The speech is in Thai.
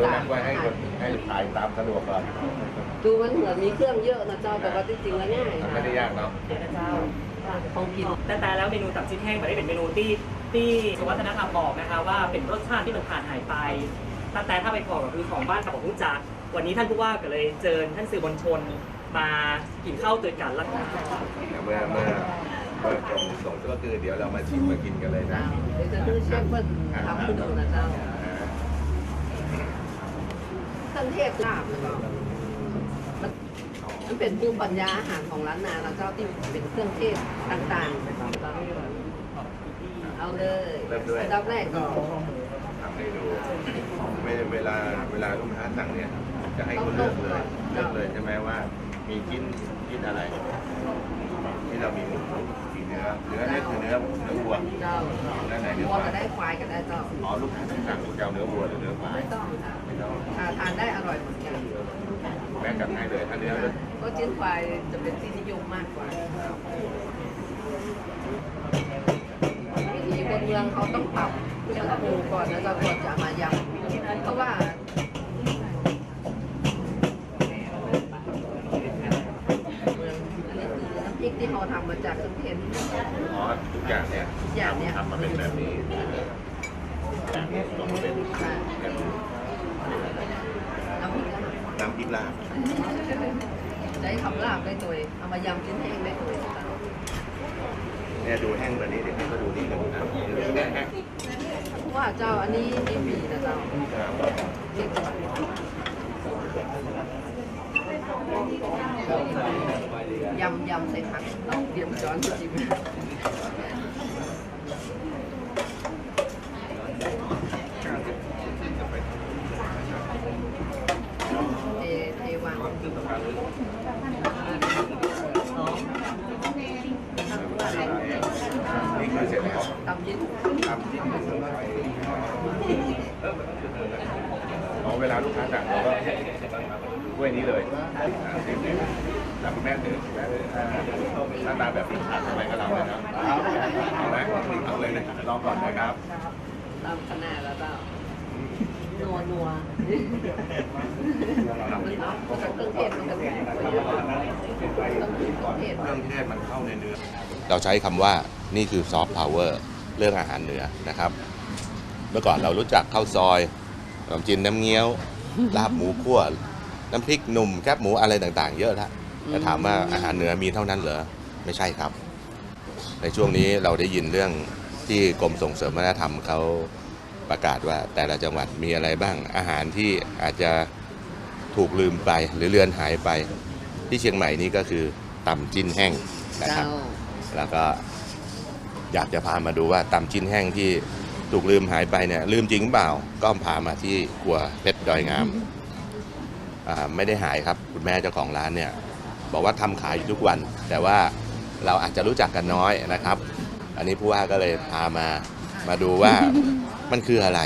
ดูนั่งไว้ให้คนให้ถ่ายตามสะดวกก่อนดูมันเหมือนมีเครื่องเยอะนะเจ้าแต่ว่าจริงๆแล้วง่ายมันไม่ได้ยากเนาะเจ้า ของกิน แต่แต่แล้วเมนูตับชิ้นแห้งมันได้เป็นเมนูที่ที่สุวัฒนธรรมบอกนะคะว่าเป็นรสชาติที่มันขาดหายไปแต่แต่ถ้าไปขอก็คือของบ้านกับของผู้จักวันนี้ท่านผู้ว่าก็เลยเชิญท่านสื่อมวลชนมากินข้าวตัวกันแล้วเมื่อเมื่อเมื่อส่งส่งก็คือเดี๋ยวเรามาชิมมากินกันเลยนะ เดี๋ยวจะคือเชฟเพิ่นทำขึ้นดูนะเจ้า เครื่องเทศลาบนะเจ้ามันมันเป็นภูมิปัญญาอาหารของร้านนานะเจ้าที่เป็นเครื่องเทศต่างๆ เอาเลยอันดับแรกก็ทำให้ดูเวลาเวลาเวลาลูกค้าสั่งเนี่ย จะให้คุณเลือกเลยเลือกเลยใช่ไหมว่า มีชิ้นชิ้นอะไร ที่เรามีหมูมีเนื้อเนื้อนี่คือเนื้อเนื้อวัวเจ้าด้านในเนื้อวัวควาก็ยได้ควายก็ได้เจ้าอ๋อลูกค้าต้องสั่งลูกจะเอาเนื้อวัวหรือเนื้อควายไม่ต้องค่ะไม่ต้องค่ะทานได้อร่อยเหมือนกันแม่จัดให้เลยถ้าเนื้อก็ชิ้นควายจะเป็นที่นิยมมากกว่าวิถีคนเมืองเขาต้องปรับเครื่องปรุงก่อนแล้วก็ก่อนจะมายำ น้ำพริกที่เขาทำมาจากเครื่องเทศอ๋อทุกอย่างเนี่ยทุกอย่างเนี่ยทำมาเป็นแบบนี้ต้องมาเป็นค่ะแบบน้ำพริกลาบน้ำพริกลาบได้ทำลาบได้ตัวเองเอามายำชิ้นแห้งได้ตัวเองเนี่ยดูแห้งแบบนี้เดี๋ยวให้เขาดูนี่กันนะดูแห้งเพราะว่าเจ้าอันนี้นี่มีนะเจ้าพริก ยำยำใส่ผักเราเตรียมช้อนชิมเทเทวางนี่คือเสร็จแล้วตำยิ้มทำที่มันไปอ๋อเวลาลูกค้าสั่งเราก็ถ้วยนี้เลย แล้วคุณแม่ถือหน้าตาแบบนี้ขาดอะไรกับเราเลยนะเอาไหมเอาเลยนะลองก่อนนะครับตามขนาดแล้วเจ้านัวนัวมันเนาะเครื่องเทศมันก็มีประโยชน์ต้องมีก่องเทศเครื่องเทศมันเข้าในเนื้อเราใช้คำว่านี่คือซอฟต์พาวเวอร์เรื่องอาหารเหนือนะครับ เมื่อก่อนเรารู้จักข้าวซอยขนมจีนน้ำเงี้ยว ลาบหมูคั่วน้ำพริกหนุ่มแคบหมูอะไรต่างๆ เยอะแล้ว แต่ถามว่าอาหารเหนือมีเท่านั้นเหรอไม่ใช่ครับ ในช่วงนี้เราได้ยินเรื่องที่กรมส่งเสริมวัฒนธรรมเขาประกาศว่าแต่ละจังหวัดมีอะไรบ้างอาหารที่อาจจะถูกลืมไปหรือเลือนหายไป ที่เชียงใหม่นี่ก็คือตำจิ้นแห้งนะครับเจ้าแล้วก็อยากจะพามาดูว่าตำชิ้นแห้งที่ถูกลืมหายไปเนี่ยลืมจริงเปล่าก็พามาที่ครัวเพชรดอยงามอ่าไม่ได้หายครับ คุณแม่เจ้าของร้านเนี่ย บอกว่าทำขายอยู่ทุกวัน แต่ว่าเราอาจจะรู้จักกันน้อยนะครับ อันนี้ผู้ว่าก็เลยพามามาดูว่ามันคืออะไร